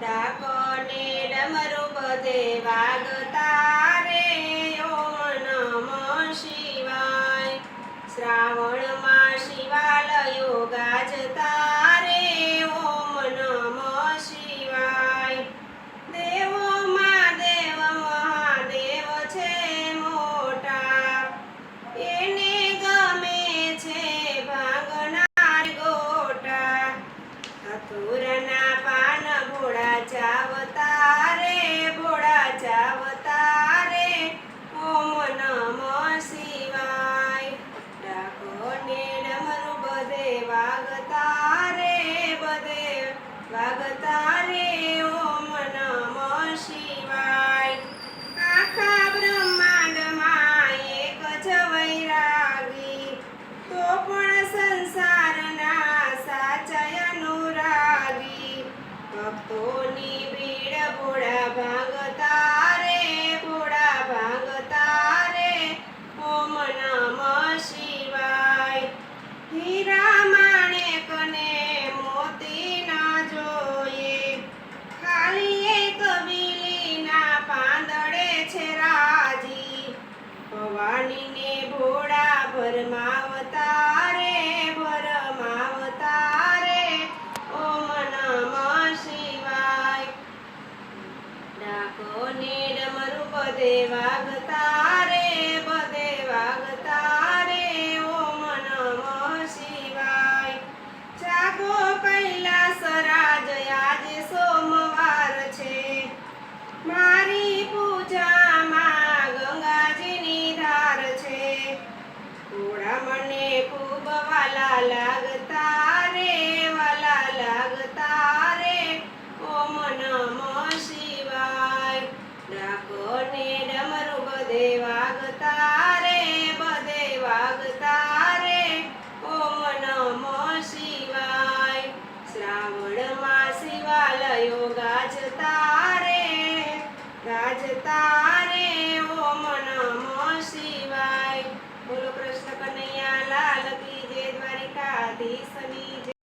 ડાકોને ડમરું બધે વાગતા વાગતા રે ઓમ શિવાય. આખા બ્રહ્માંડમાં એક જ વૈરાગી. તો પણ ડાકોને ડમરું બધે વાગતા રે બધે વાગતા રે ઓમ શિવાય. જાગો કૈલાસ રાજ સોમવાર છે. મારી પૂજામાં ગંગાજીની ધાર છે. ઘોડા મને ખૂબ વાલા લાગતા બધે વાગતા રે, બધે વાગતા રે. ઓમ નમઃ શિવાય શ્રાવણમાં શિવાલયો ગાજતા રે. ગાજતા રે ઓમ નમઃ શિવાય. બોલો કૃષ્ણ કનૈયા, લાલ કી જય દ્વારિકાધીશની